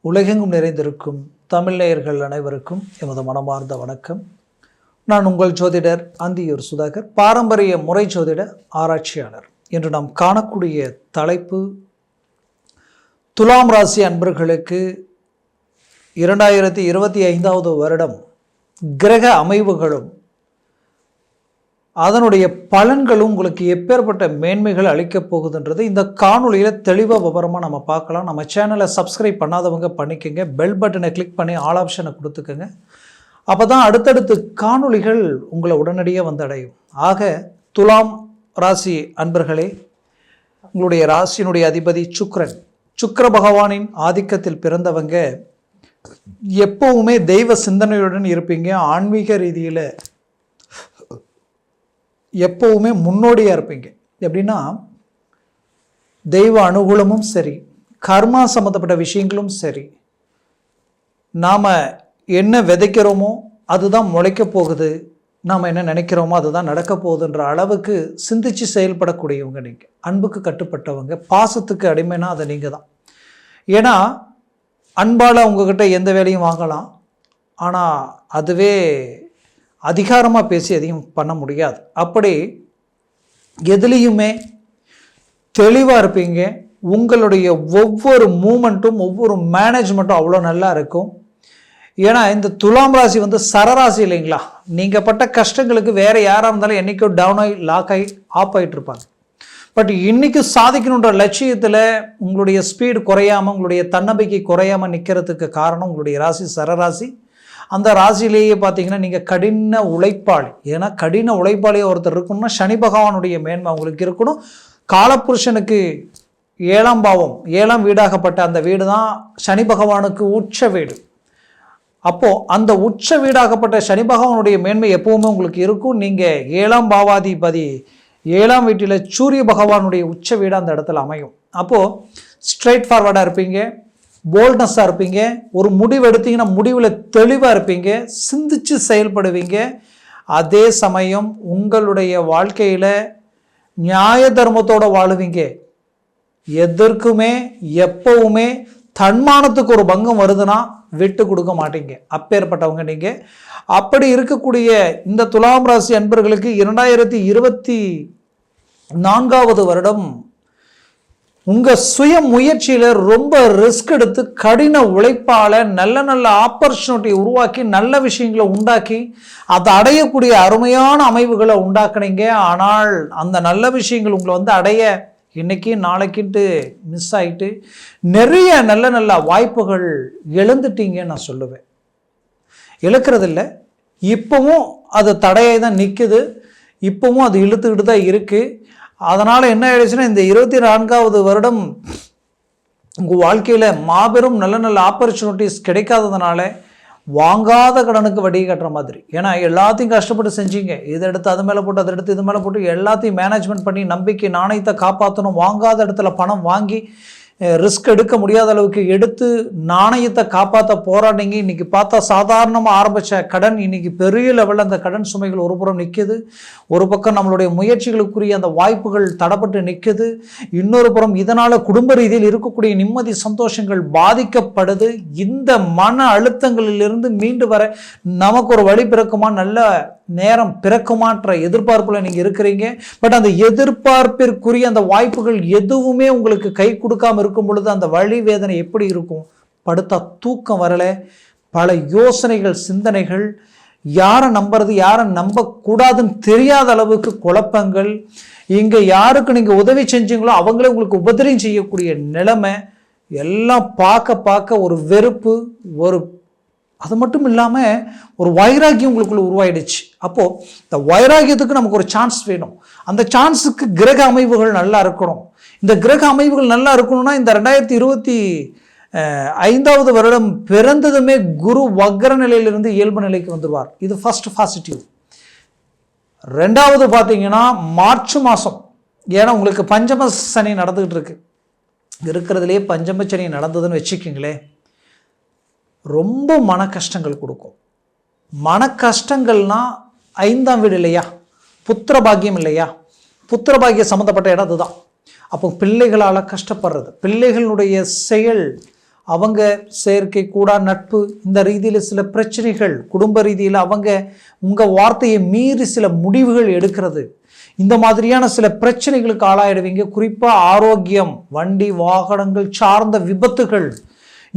உலகெங்கும் நிறைந்திருக்கும் தமிழ்நேயர்கள் அனைவருக்கும் எமது மனமார்ந்த வணக்கம். நான் உங்கள் ஜோதிடர் அந்தியூர் சுதாகர் பாரம்பரிய முறை ஜோதிட ஆராய்ச்சியாளர். என்று நாம் காணக்கூடிய தலைப்பு துலாம் ராசி அன்பர்களுக்கு இரண்டாயிரத்தி இருபத்தி ஐந்தாவது வருடம் கிரக அமைவுகளும் அதனுடைய பலன்களும் உங்களுக்கு எப்பேற்பட்ட மேன்மைகள் அளிக்கப் போகுதுன்றது இந்த காணொலியில் தெளிவாக விவரமாக நம்ம பார்க்கலாம். நம்ம சேனலை சப்ஸ்கிரைப் பண்ணாதவங்க பண்ணிக்கோங்க. பெல் பட்டனை கிளிக் பண்ணி ஆல் ஆப்ஷனை கொடுத்துக்கோங்க. அப்போ தான் அடுத்தடுத்து காணொளிகள் உங்களை உடனடியாக வந்து அடையும் ஆக துலாம் ராசி அன்பர்களே உங்களுடைய ராசியினுடைய அதிபதி சுக்ரன் சுக்கர பகவானின் ஆதிக்கத்தில் பிறந்தவங்க எப்போவுமே தெய்வ சிந்தனையுடன் இருப்பீங்க. ஆன்மீக ரீதியில் எப்போவுமே முன்னோடியாக இருப்பீங்க. எப்படின்னா தெய்வ அனுகூலமும் சரி கர்மா சம்மந்தப்பட்ட விஷயங்களும் சரி நாம் என்ன விதைக்கிறோமோ அதுதான் முளைக்க போகுது நாம் என்ன நினைக்கிறோமோ அதுதான் நடக்க போகுதுன்ற அளவுக்கு சிந்திச்சு செயல்படக்கூடியவங்க நீங்கள் அன்புக்கு கட்டுப்பட்டவங்க பாசத்துக்கு அடிமைனா அது நீங்கள் தான் ஏன்னா அன்பால் உங்ககிட்ட எந்த வேலையும் வாங்கலாம். ஆனால் அதுவே அதிகாரமாக பேசி எதையும் பண்ண முடியாது. அப்படி எதுலேயுமே தெளிவாக இருப்பீங்க. உங்களுடைய ஒவ்வொரு மூமெண்ட்டும் ஒவ்வொரு மேனேஜ்மெண்ட்டும் அவ்வளோ நல்லா இருக்கும். ஏன்னா இந்த துலாம் ராசி வந்து சரராசி இல்லைங்களா? நீங்கள் பட்ட கஷ்டங்களுக்கு வேறு யாராக இருந்தாலும் என்றைக்கும் டவுன் ஆகி லாக் ஆகி ஆஃப் ஆகிட்டு இருப்பாங்க. பட் இன்னைக்கு சாதிக்கணுன்ற லட்சியத்தில் உங்களுடைய ஸ்பீடு குறையாமல் உங்களுடைய தன்னம்பிக்கை குறையாமல் நிற்கிறதுக்கு காரணம் உங்களுடைய ராசி சரராசி. அந்த ராசியிலேயே பார்த்தீங்கன்னா நீங்கள் கடின உழைப்பாளி. ஏன்னா கடின உழைப்பாளி ஒருத்தர் இருக்கணும்னா சனி பகவானுடைய மேன்மை உங்களுக்கு இருக்கணும். காலப்புருஷனுக்கு ஏழாம் பாவம் ஏழாம் வீடாகப்பட்ட அந்த வீடு தான் சனி பகவானுக்கு உச்ச வீடு. அப்போது அந்த உச்ச வீடாகப்பட்ட சனி பகவானுடைய மேன்மை எப்பவுமே உங்களுக்கு இருக்கும். நீங்கள் ஏழாம் பாவாதிபதி ஏழாம் வீட்டில் சூரிய பகவானுடைய உச்ச வீடு அந்த இடத்துல அமையும். அப்போது ஸ்ட்ரெயிட் ஃபார்வர்டாக இருப்பீங்க. போல்ட்னஸாக இருப்பீங்க. ஒரு முடிவு எடுத்தீங்கன்னா முடிவில் தெளிவாக இருப்பீங்க. சிந்திச்சு செயல்படுவீங்க. அதே சமயம் உங்களுடைய வாழ்க்கையில் நியாய தர்மத்தோடு வாழுவீங்க. எதற்குமே எப்பவுமே தன்மானத்துக்கு ஒரு பங்கம் வருதுன்னா விட்டு கொடுக்க மாட்டீங்க. அப்பேற்பட்டவங்க நீங்கள் அப்படி இருக்கக்கூடிய இந்த துலாம் ராசி அன்பர்களுக்கு இரண்டாயிரத்தி இருபத்தி நான்காவது வருடம் உங்கள் சுய முயற்சியில் ரொம்ப ரிஸ்க் எடுத்து கடின உழைப்பால் நல்ல நல்ல ஆப்பர்ச்சுனிட்டி உருவாக்கி நல்ல விஷயங்களை உண்டாக்கி அதை அடையக்கூடிய அருமையான அமைவுகளை உண்டாக்குனீங்க. ஆனால் அந்த நல்ல விஷயங்கள் உங்களை வந்து அடைய இன்னைக்கு நாளைக்கிட்டு மிஸ் ஆகிட்டு நிறைய நல்ல நல்ல வாய்ப்புகள் எழுந்துட்டீங்கன்னு நான் சொல்லுவேன். இழக்கிறதில்ல. இப்போவும் அது தடையை தான் நிற்குது இப்போவும் அது இழுத்துக்கிட்டு தான் இருக்குது அதனால் என்ன ஆயிடுச்சுன்னா இந்த இருபத்தி நான்காவது வருடம் உங்கள் வாழ்க்கையில் மாபெரும் நல்ல நல்ல ஆப்பர்ச்சுனிட்டிஸ் கிடைக்காததுனால வாங்காத கடனுக்கு வட்டி கட்டுற மாதிரி. ஏன்னா எல்லாத்தையும் கஷ்டப்பட்டு செஞ்சீங்க. இதை எடுத்து அது மேலே போட்டு அதை எடுத்து இது மேலே போட்டு எல்லாத்தையும் மேனேஜ்மெண்ட் பண்ணி நம்பிக்கை நாணயத்தை காப்பாற்றணும் வாங்காத இடத்துல பணம் வாங்கி ரிஸ்க் எடுக்க முடியாத அளவுக்கு எடுத்து நாணயத்தை காப்பாற்ற போராடிங்க இன்னைக்கு பார்த்தா சாதாரணமாக ஆரம்பித்த கடன் இன்னைக்கு பெரிய லெவலில் அந்த கடன் சுமைகள் ஒரு புறம் நிற்கிது ஒரு பக்கம் நம்மளுடைய முயற்சிகளுக்குரிய அந்த வாய்ப்புகள் தடப்பட்டு நிற்கிது இன்னொரு புறம் இதனால் குடும்ப ரீதியில் இருக்கக்கூடிய நிம்மதி சந்தோஷங்கள் பாதிக்கப்படுது. இந்த மன அழுத்தங்களிலிருந்து மீண்டு வர நமக்கு ஒரு வழி பிறக்குமா? நல்ல நேரம் பிறக்குமான்ற எதிர்பார்ப்பில் நீங்கள் இருக்கிறீங்க. பட் அந்த எதிர்பார்ப்பிற்குரிய அந்த வாய்ப்புகள் எதுவுமே உங்களுக்கு கை கொடுக்காம இருக்கும் பொழுது அந்த வழி வேதனை எப்படி இருக்கும்? படுத்தா தூக்கம் வரலை. பல யோசனைகள் சிந்தனைகள். யாரை நம்புறது யாரை நம்பக்கூடாதுன்னு தெரியாத அளவுக்கு குழப்பங்கள். இங்கே யாருக்கு நீங்கள் உதவி செஞ்சீங்களோ அவங்களே உங்களுக்கு உபதிரியம் செய்யக்கூடிய நிலைமை. எல்லாம் பார்க்க பார்க்க ஒரு வெறுப்பு ஒரு அது மட்டும் இல்லாமல் ஒரு வைராகியம் உங்களுக்குள்ளே உருவாயிடுச்சு. அப்போது இந்த வைராகியத்துக்கு நமக்கு ஒரு சான்ஸ் வேணும். அந்த சான்ஸுக்கு கிரக அமைவுகள் நல்லா இருக்கணும். இந்த கிரக அமைவுகள் நல்லா இருக்கணும்னா இந்த ரெண்டாயிரத்தி இருபத்தி ஐந்தாவது வருடம் பிறந்ததுமே குரு வக்ர நிலையிலிருந்து இயல்பு நிலைக்கு வந்துடுவார் இது ஃபர்ஸ்ட் பாசிட்டிவ் ரெண்டாவது பார்த்தீங்கன்னா மார்ச் மாதம் ஏன்னா உங்களுக்கு பஞ்சம சனி நடந்துக்கிட்டு இருக்கு. இருக்கிறதுலே பஞ்சம சனி நடந்ததுன்னு வச்சுக்கிங்களேன் ரொம்ப மன கஷ்டங்கள் கொடுக்கும். மன கஷ்டங்கள்னா ஐந்தாம் வீடு இல்லையா? புத்திர பாக்கியம் இல்லையா? புத்திர பாக்கியம் சம்மந்தப்பட்ட இடம் அதுதான். அப்போ பிள்ளைகளால் கஷ்டப்படுறது. பிள்ளைகளுடைய செயல் அவங்க செயற்கை கூடா நட்பு இந்த ரீதியில் சில பிரச்சனைகள் குடும்ப ரீதியில் அவங்க உங்கள் வார்த்தையை மீறி சில முடிவுகள் எடுக்கிறது. இந்த மாதிரியான சில பிரச்சனைகளுக்கு ஆளாயிடுவீங்க. குறிப்பாக ஆரோக்கியம் வண்டி வாகனங்கள் சார்ந்த விபத்துகள்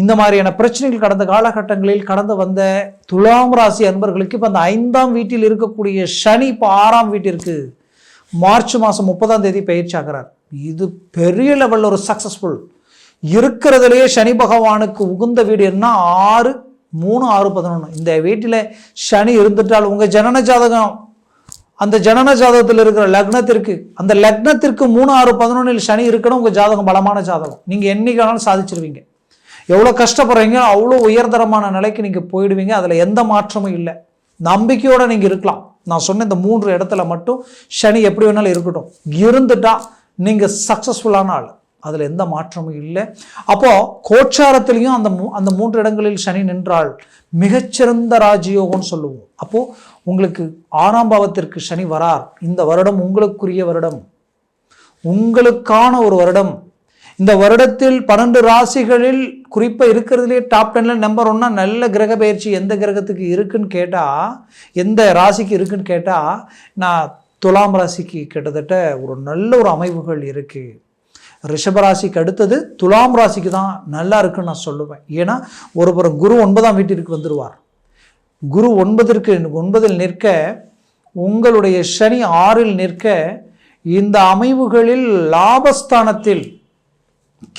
இந்த மாதிரியான பிரச்சனைகள் கடந்த காலகட்டங்களில் கடந்து வந்த துலாம் ராசி அன்பர்களுக்கு இப்போ அந்த ஐந்தாம் வீட்டில் இருக்கக்கூடிய சனி இப்போ ஆறாம் வீட்டிற்கு மார்ச் மாதம் முப்பதாம் தேதி பயிற்சி ஆகிறார். இது பெரிய லெவலில் ஒரு சக்ஸஸ்ஃபுல் இருக்கிறதுலையே சனி பகவானுக்கு உகுந்த வீடு என்ன? ஆறு மூணு ஆறு பதினொன்று இந்த வீட்டில் சனி இருந்துட்டால் உங்கள் ஜனன ஜாதகம் அந்த ஜனன ஜாதகத்தில் இருக்கிற லக்னத்திற்கு அந்த லக்னத்திற்கு மூணு ஆறு பதினொன்றில் சனி இருக்கணும் உங்கள் ஜாதகம் பலமான ஜாதகம். நீங்கள் என்னைக்கானாலும் சாதிச்சிருவீங்க. எவ்வளோ கஷ்டப்படுறீங்க அவ்வளோ உயர்தரமான நிலைக்கு நீங்கள் போயிடுவீங்க அதில் எந்த மாற்றமும் இல்லை. நம்பிக்கையோடு நீங்கள் இருக்கலாம். நான் சொன்ன இந்த மூன்று இடத்துல மட்டும் சனி எப்படி வேணாலும் இருக்கட்டும். இருந்துட்டா நீங்கள் சக்ஸஸ்ஃபுல்லான ஆள். அதில் எந்த மாற்றமும் இல்லை. அப்போது கோச்சாரத்திலையும் அந்த அந்த மூன்று இடங்களில் சனி நின்றால் மிகச்சிறந்த ராஜயோகம்னு சொல்லுவோம். அப்போது உங்களுக்கு ஆறாம் பாவத்திற்கு சனி வரார். இந்த வருடம் உங்களுக்குரிய வருடம். உங்களுக்கான ஒரு வருடம். இந்த வருடத்தில் பன்னெண்டு ராசிகளில் குறிப்பாக இருக்கிறதுலே டாப் டெனில் நம்பர் ஒன்னா நல்ல கிரக பயிற்சி எந்த கிரகத்துக்கு இருக்குன்னு கேட்டால் எந்த ராசிக்கு இருக்குன்னு கேட்டால் நான் துலாம் ராசிக்கு கிட்டத்தட்ட ஒரு நல்ல ஒரு அமைவுகள் இருக்குது ரிஷபராசிக்கு அடுத்தது துலாம் ராசிக்கு தான் நல்லா இருக்குன்னு நான் சொல்லுவேன். ஏன்னா ஒருபுறம் குரு ஒன்பதாம் வீட்டிற்கு வந்துடுவார் குரு ஒன்பதற்கு ஒன்பதில் நிற்க உங்களுடைய சனி ஆறில் நிற்க இந்த அமைவுகளில் லாபஸ்தானத்தில்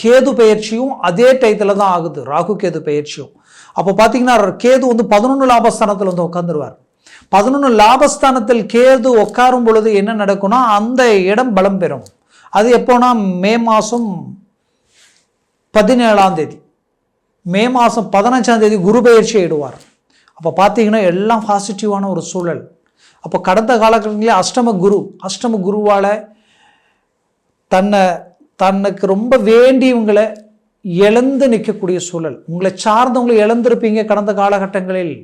கேது பயிற்சியும் அதே டயத்தில் தான் ஆகுது. ராகு கேது பயிற்சியும் அப்போ பார்த்தீங்கன்னா கேது வந்து பதினொன்று லாபஸ்தானத்தில் வந்து உட்காந்துருவார் பதினொன்று லாபஸ்தானத்தில் கேது உட்காரும் பொழுது என்ன நடக்கும்னா அந்த இடம் பலம் பெறும். அது எப்போனா மே மாதம் பதினேழாம் தேதி. மே மாதம் பதினஞ்சாம் தேதி குரு பயிற்சி இடுவார் அப்போ பார்த்தீங்கன்னா எல்லாம் பாசிட்டிவான ஒரு சூழல். அப்போ கடந்த காலகட்டங்களில் அஷ்டம குரு அஷ்டம குருவால் தன்னை தன்னுக்கு ரொம்ப வேண்டியவங்களை இழந்து நிற்கக்கூடிய சூழல். உங்களை சார்ந்தவங்களை இழந்திருப்பீங்க கடந்த காலகட்டங்களில்.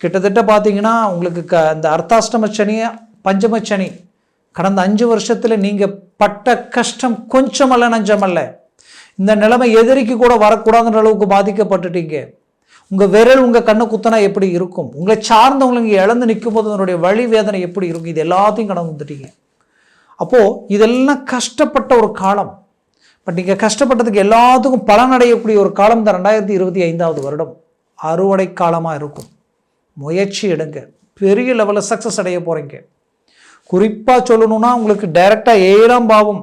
கிட்டத்தட்ட பார்த்தீங்கன்னா உங்களுக்கு க இந்த அர்த்தாஷ்டம சனி பஞ்சம சனி கடந்த அஞ்சு வருஷத்தில் நீங்கள் பட்ட கஷ்டம் கொஞ்சமல்ல நஞ்சமல்ல இந்த நிலைமை எதிரிக்கு கூட வரக்கூடாதுன்ற அளவுக்கு பாதிக்கப்பட்டுட்டீங்க. உங்கள் விரல் உங்கள் கண்ணை குத்தனா எப்படி இருக்கும்? உங்களை சார்ந்தவங்களை இங்கே இழந்து நிற்கும் போது அதனுடைய வழி வேதனை எப்படி இருக்கும்? இது எல்லாத்தையும் கடந்து வந்துட்டீங்க. அப்போது இதெல்லாம் கஷ்டப்பட்ட ஒரு காலம். பட் நீங்கள் கஷ்டப்பட்டதுக்கு எல்லாத்துக்கும் பலனடையக்கூடிய ஒரு காலம் இந்த ரெண்டாயிரத்தி இருபத்தி ஐந்தாவது வருடம். அறுவடை காலமாக இருக்கும். முயற்சி எடுங்க. பெரிய லெவலில் சக்ஸஸ் அடைய போகிறீங்க குறிப்பாக சொல்லணுன்னா உங்களுக்கு டைரெக்டாக ஏழாம் பாவம்.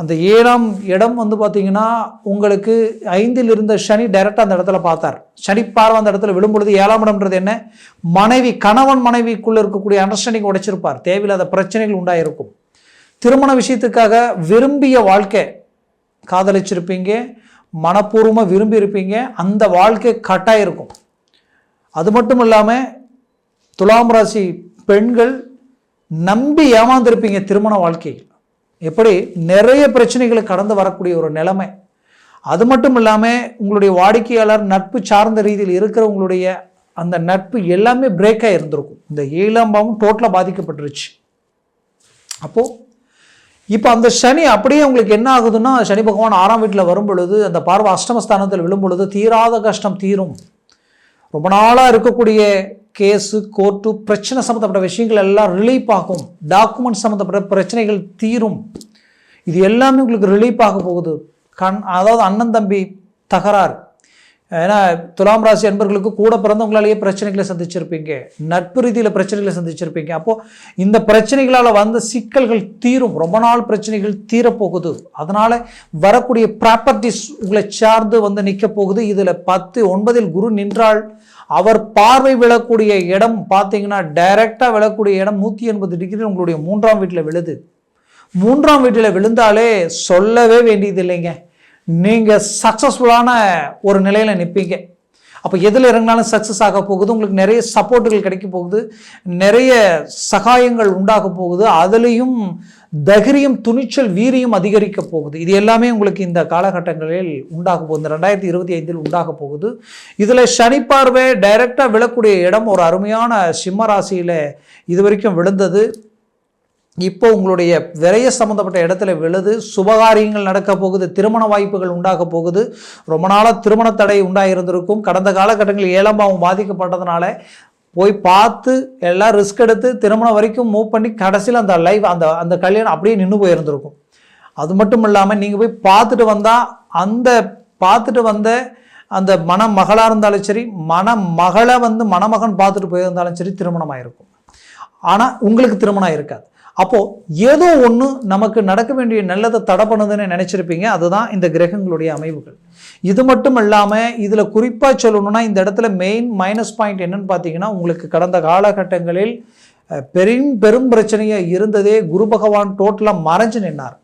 அந்த ஏழாம் இடம் வந்து பார்த்தீங்கன்னா உங்களுக்கு ஐந்தில் இருந்த சனி டைரெக்டாக அந்த இடத்துல பார்த்தார். சனி பார்வை அந்த இடத்துல விழும்பொழுது ஏழாம் இடம்ன்றது என்ன? மனைவி கணவன் மனைவிக்குள்ளே இருக்கக்கூடிய அண்டர்ஸ்டாண்டிங் உடைச்சிருப்பார். தேவையில்லாத பிரச்சனைகள் உண்டாயிருக்கும். திருமண விஷயத்துக்காக விரும்பிய வாழ்க்கை காதலிச்சிருப்பீங்க மனப்பூர்வமாக விரும்பி இருப்பீங்க அந்த வாழ்க்கை கட்டாக இருக்கும் அது மட்டும் இல்லாமல் துலாம் ராசி பெண்கள் நம்பி ஏமாந்திருப்பீங்க திருமண வாழ்க்கையில். எப்படி? நிறைய பிரச்சனைகளை கடந்து வரக்கூடிய ஒரு நிலைமை. அது மட்டும் இல்லாமல் உங்களுடைய வாடிக்கையாளர் நட்பு சார்ந்த ரீதியில் இருக்கிற உங்களுடைய அந்த நட்பு எல்லாமே பிரேக்காக இருந்திருக்கும் இந்த ஏழாம் பாவம் டோட்டலாக பாதிக்கப்பட்டுருச்சு. அப்போது இப்போ அந்த சனி அப்படியே உங்களுக்கு என்ன ஆகுதுன்னா சனி பகவான் ஆறாம் வீட்டில் வரும் பொழுது அந்த பார்வை அஷ்டமஸ்தானத்தில் விழும் பொழுது தீராத கஷ்டம் தீரும். ரொம்ப நாளாக இருக்கக்கூடிய கேஸு கோர்ட்டு பிரச்சனை சம்மந்தப்பட்ட விஷயங்கள் எல்லாம் ரிலீஃப் ஆகும். டாக்குமெண்ட் சம்மந்தப்பட்ட பிரச்சனைகள் தீரும். இது எல்லாமே உங்களுக்கு ரிலீஃப் ஆக போகுது. கண் அதாவது அண்ணன் தம்பி தகராறு. ஏன்னா துலாம் ராசி அன்பர்களுக்கு கூட பிறந்தவங்களாலேயே பிரச்சனைகளை சந்திச்சிருப்பீங்க. நட்பு ரீதியில் பிரச்சனைகளை சந்திச்சிருப்பீங்க. அப்போது இந்த பிரச்சனைகளால் வந்த சிக்கல்கள் தீரும். ரொம்ப நாள் பிரச்சனைகள் தீரப்போகுது. அதனால் வரக்கூடிய ப்ராப்பர்ட்டிஸ் உங்களை சார்ந்து வந்து நிற்க போகுது. இதில் பத்து ஒன்பதில் குரு நின்றால் அவர் பார்வை விழக்கூடிய இடம் பார்த்தீங்கன்னா டைரெக்டாக விழக்கூடிய இடம் நூற்றி எண்பது டிகிரி உங்களுடைய மூன்றாம் வீட்டில் விழுது. மூன்றாம் வீட்டில் விழுந்தாலே சொல்லவே வேண்டியது இல்லைங்க நீங்கள் சக்ஸஸ்ஃபுல்லான ஒரு நிலையில் நிற்பீங்க அப்போ எதில் இறங்கினாலும் சக்ஸஸ் ஆக போகுது உங்களுக்கு நிறைய சப்போர்ட்டுகள் கிடைக்க போகுது நிறைய சகாயங்கள் உண்டாக போகுது அதுலேயும் தைரியம் துணிச்சல் வீரியம் அதிகரிக்க போகுது. இது எல்லாமே உங்களுக்கு இந்த காலகட்டங்களில் உண்டாக போகுது. ரெண்டாயிரத்தி இருபத்தி ஐந்தில் உண்டாக போகுது. இதில் சனி பார்வை டைரெக்டாக விழக்கூடிய இடம் ஒரு அருமையான சிம்ம ராசியில் இது வரைக்கும் விழுந்தது. இப்போ உங்களுடைய விரைய சம்மந்தப்பட்ட இடத்துல விழுது சுபகாரியங்கள் நடக்க போகுது திருமண வாய்ப்புகள் உண்டாக போகுது ரொம்ப நாளாக திருமண தடை உண்டாகிருந்திருக்கும் கடந்த காலகட்டங்களில் ஏழாம் பாவம் பாதிக்கப்பட்டதுனால போய் பார்த்து எல்லாம் ரிஸ்க் எடுத்து திருமணம் வரைக்கும் மூவ் பண்ணி கடைசியில் அந்த லைஃப் அந்த அந்த கல்யாணம் அப்படியே நின்று போயிருந்திருக்கும். அது மட்டும் இல்லாமல் நீங்கள் போய் பார்த்துட்டு வந்தால் அந்த பார்த்துட்டு வந்த அந்த மணமகளாக இருந்தாலும் சரி மணமகளை வந்து மணமகன் பார்த்துட்டு போயிருந்தாலும் சரி திருமணம் ஆயிருக்கும் ஆனால் உங்களுக்கு திருமணம் இருக்காது அப்போது ஏதோ ஒன்று நமக்கு நடக்க வேண்டிய நல்லதை தடை பண்ணுதுன்னு நினச்சிருப்பீங்க. அதுதான் இந்த கிரகங்களுடைய அமைவுகள். இது மட்டும் இல்லாமல் இதில் குறிப்பாக சொல்லணும்னா இந்த இடத்துல மெயின் மைனஸ் பாயிண்ட் என்னன்னு பார்த்தீங்கன்னா உங்களுக்கு கடந்த காலகட்டங்களில் பெரும் பெரும் பிரச்சனையாக இருந்ததே குரு பகவான் டோட்டலாக மறைஞ்சு நின்னார்.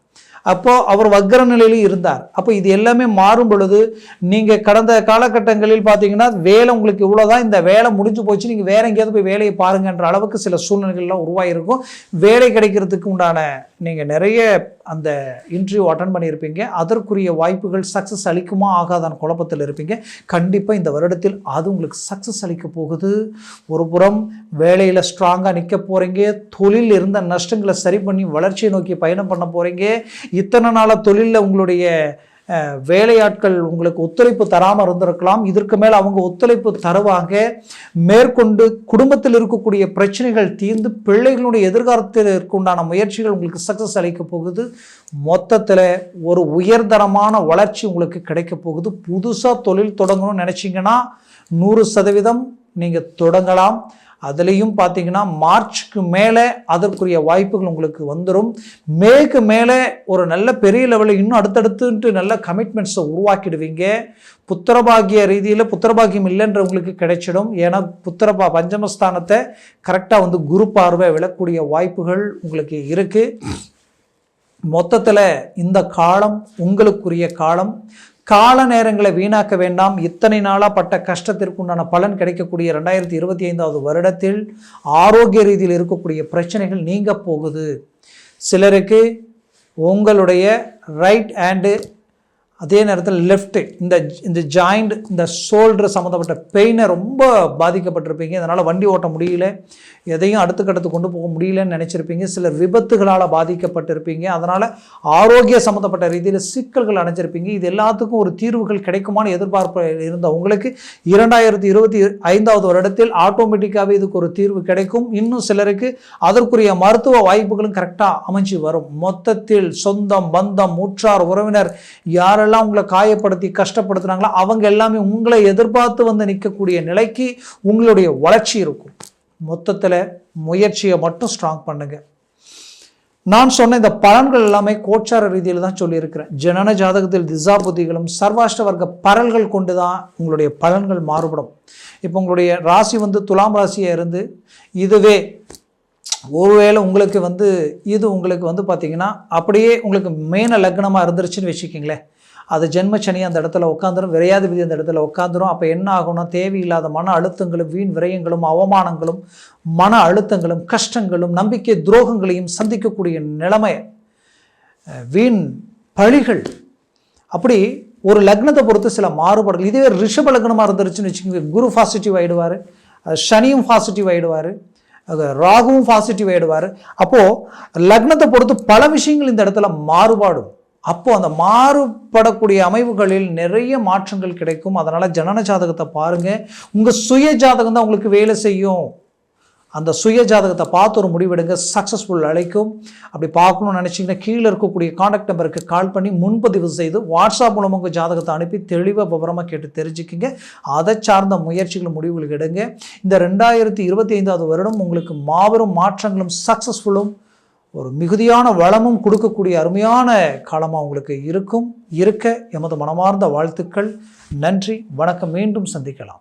அப்போ அவர் வக்ர நிலையிலும் இருந்தார். அப்போ இது எல்லாமே மாறும் பொழுது நீங்க கடந்த காலகட்டங்களில் பார்த்தீங்கன்னா வேலை உங்களுக்கு இவ்வளோதான் இந்த வேலை முடிஞ்சு போச்சு நீங்க வேற எங்கேயாவது போய் வேலையை பாருங்கன்ற அளவுக்கு சில சூழ்நிலைகள்லாம் உருவாகிருக்கும் வேலை கிடைக்கிறதுக்கு உண்டான நீங்கள் நிறைய அந்த இன்டர்வியூ அட்டன் பண்ணியிருப்பீங்க. அதற்குரிய வாய்ப்புகள் சக்ஸஸ் அளிக்குமா ஆகாதான் குழப்பத்தில் இருப்பீங்க. கண்டிப்பாக இந்த வருடத்தில் அது உங்களுக்கு சக்ஸஸ் அளிக்க போகுது. ஒரு புறம் வேலையில் ஸ்ட்ராங்காக நிற்க போகிறீங்க தொழில் இருந்த நஷ்டங்களை சரி பண்ணி வளர்ச்சியை நோக்கி பயணம் பண்ண போகிறீங்க இத்தனை நாளாக தொழிலில் உங்களுடைய வேலையாட்கள் உங்களுக்கு ஒத்துழைப்பு தராமல் இருந்திருக்கலாம். இதற்கு மேல் அவங்க ஒத்துழைப்பு தருவாங்க. மேற்கொண்டு குடும்பத்தில் இருக்கக்கூடிய பிரச்சனைகள் தீர்ந்து பிள்ளைகளுடைய எதிர்காலத்திற்கு உண்டான முயற்சிகள் உங்களுக்கு சக்ஸஸ் அளிக்க போகுது. மொத்தத்தில் ஒரு உயர்தரமான வளர்ச்சி உங்களுக்கு கிடைக்க போகுது. புதுசாக தொழில் தொடங்கணும்னு நினச்சிங்கன்னா நூறு சதவீதம் நீங்கள் தொடங்கலாம். அதுலேயும் பார்த்தீங்கன்னா மார்ச்சுக்கு மேலே அதற்குரிய வாய்ப்புகள் உங்களுக்கு வந்துடும் மேக்கு மேலே ஒரு நல்ல பெரிய லெவலில் இன்னும் அடுத்தடுத்துன்ட்டு நல்ல கமிட்மெண்ட்ஸை உருவாக்கிடுவீங்க. புத்திரபாகிய ரீதியில் புத்திரபாகியம் இல்லைன்றவங்களுக்கு கிடைச்சிடும். ஏன்னா புத்திரபா பஞ்சமஸ்தானத்தை கரெக்டாக வந்து குரு பார்வை விழக்கூடிய வாய்ப்புகள் உங்களுக்கு இருக்குது மொத்தத்தில் இந்த காலம் உங்களுக்குரிய காலம். கால நேரங்களை வீணாக்க வேண்டாம். இத்தனை நாளாக பட்ட கஷ்டத்திற்கு உண்டான பலன் கிடைக்கக்கூடிய ரெண்டாயிரத்தி இருபத்தி ஐந்தாவது வருடத்தில் ஆரோக்கிய ரீதியில் இருக்கக்கூடிய பிரச்சனைகள் நீங்க போகுது. சிலருக்கு உங்களுடைய ரைட் ஹேண்டு அதே நேரத்தில் லெஃப்ட்டு இந்த இந்த ஜாயிண்ட் இந்த ஷோல்டர் சம்மந்தப்பட்ட பெயினை ரொம்ப பாதிக்கப்பட்டிருப்பீங்க. இதனால் வண்டி ஓட்ட முடியல. எதையும் அடுத்துக்கடுத்து கொண்டு போக முடியலன்னு நினச்சிருப்பீங்க. சிலர் விபத்துகளால் பாதிக்கப்பட்டிருப்பீங்க. அதனால் ஆரோக்கிய சம்மந்தப்பட்ட ரீதியில் சிக்கல்கள் அடைஞ்சிருப்பீங்க. இது எல்லாத்துக்கும் ஒரு தீர்வுகள் கிடைக்குமான்னு எதிர்பார்ப்பு இருந்த உங்களுக்கு இரண்டாயிரத்தி இருபத்தி ஐந்தாவது வருடத்தில் ஆட்டோமேட்டிக்காகவே இதுக்கு ஒரு தீர்வு கிடைக்கும். இன்னும் சிலருக்கு அதற்குரிய மருத்துவ வாய்ப்புகளும் கரெக்டாக அமைஞ்சு வரும். மொத்தத்தில் சொந்தம் பந்தம் உற்றார் உறவினர் யாரெல்லாம் உங்களை காயப்படுத்தி கஷ்டப்படுத்துனாங்களோ? அவங்க எல்லாமே உங்களை எதிர்பார்த்து வந்து நிற்கக்கூடிய நிலைக்கு உங்களுடைய வளர்ச்சி இருக்கும். மொத்தத்தில் முயற்சியை மட்டும் ஸ்ட்ராங் பண்ணுங்க. நான் சொன்ன இந்த பலன்கள் எல்லாமே கோச்சார ரீதியில் தான் சொல்லியிருக்கிறேன். ஜனன ஜாதகத்தில் திசா புத்திகளும் சர்வாஷ்ட வர்க்க பரல்கள் கொண்டு தான் உங்களுடைய பலன்கள் மாறுபடும். இப்போ உங்களுடைய ராசி வந்து துலாம் ராசியாக இருந்து இதுவே ஒருவேளை உங்களுக்கு வந்து இது உங்களுக்கு வந்து பார்த்தீங்கன்னா அப்படியே உங்களுக்கு மேன லக்னமாக இருந்துருச்சுன்னு வச்சுக்கிங்களேன். அது ஜென்மச்சனி அந்த இடத்துல உட்காந்துரும் விரையாதிபதி அந்த இடத்துல உட்காந்துரும். அப்போ என்ன ஆகும்னா தேவையில்லாத மன அழுத்தங்களும் வீண் விரயங்களும் அவமானங்களும் மன அழுத்தங்களும் கஷ்டங்களும் நம்பிக்கை துரோகங்களையும் சந்திக்கக்கூடிய நிலைமை வீண் பழிகள். அப்படி ஒரு லக்னத்தை பொறுத்து சில மாறுபாடுகள் இதுவே ரிஷப லக்னமாக இருந்துருச்சுன்னு வச்சுக்கோங்க. குரு பாசிட்டிவ் ஆகிடுவார் சனியும் பாசிட்டிவ் ஆகிடுவார் ராகுவும் பாசிட்டிவ் ஆகிடுவார் அப்போது லக்னத்தை பொறுத்து பல விஷயங்கள் இந்த இடத்துல மாறுபாடும். அப்போது அந்த மாறுபடக்கூடிய அமைவுகளில் நிறைய மாற்றங்கள் கிடைக்கும். அதனால் ஜனன ஜாதகத்தை பாருங்கள் உங்கள் சுய ஜாதகம் தான் உங்களுக்கு வேலை செய்யும். அந்த சுய ஜாதகத்தை பார்த்து ஒரு முடிவெடுங்க. சக்ஸஸ்ஃபுல் அழைக்கும். அப்படி பார்க்கணும்னு நினச்சிங்கன்னா கீழே இருக்கக்கூடிய காண்டாக்ட் நம்பருக்கு கால் பண்ணி முன்பதிவு செய்து வாட்ஸ்அப் மூலமாக உங்கள் ஜாதகத்தை அனுப்பி தெளிவாக விவரமாக கேட்டு தெரிஞ்சுக்கிங்க. அதை சார்ந்த முயற்சிகள் முடிவுகள் எடுங்க. இந்த ரெண்டாயிரத்தி இருபத்தி ஐந்தாவது வருடம் உங்களுக்கு மாபெரும் மாற்றங்களும் சக்ஸஸ்ஃபுல்லும் ஒரு மிகுதியான வளமும் கொடுக்கக்கூடிய அருமையான காலமாக உங்களுக்கு இருக்கும். இருக்க எமது மனமார்ந்த வாழ்த்துக்கள். நன்றி. வணக்கம். மீண்டும் சந்திக்கலாம்.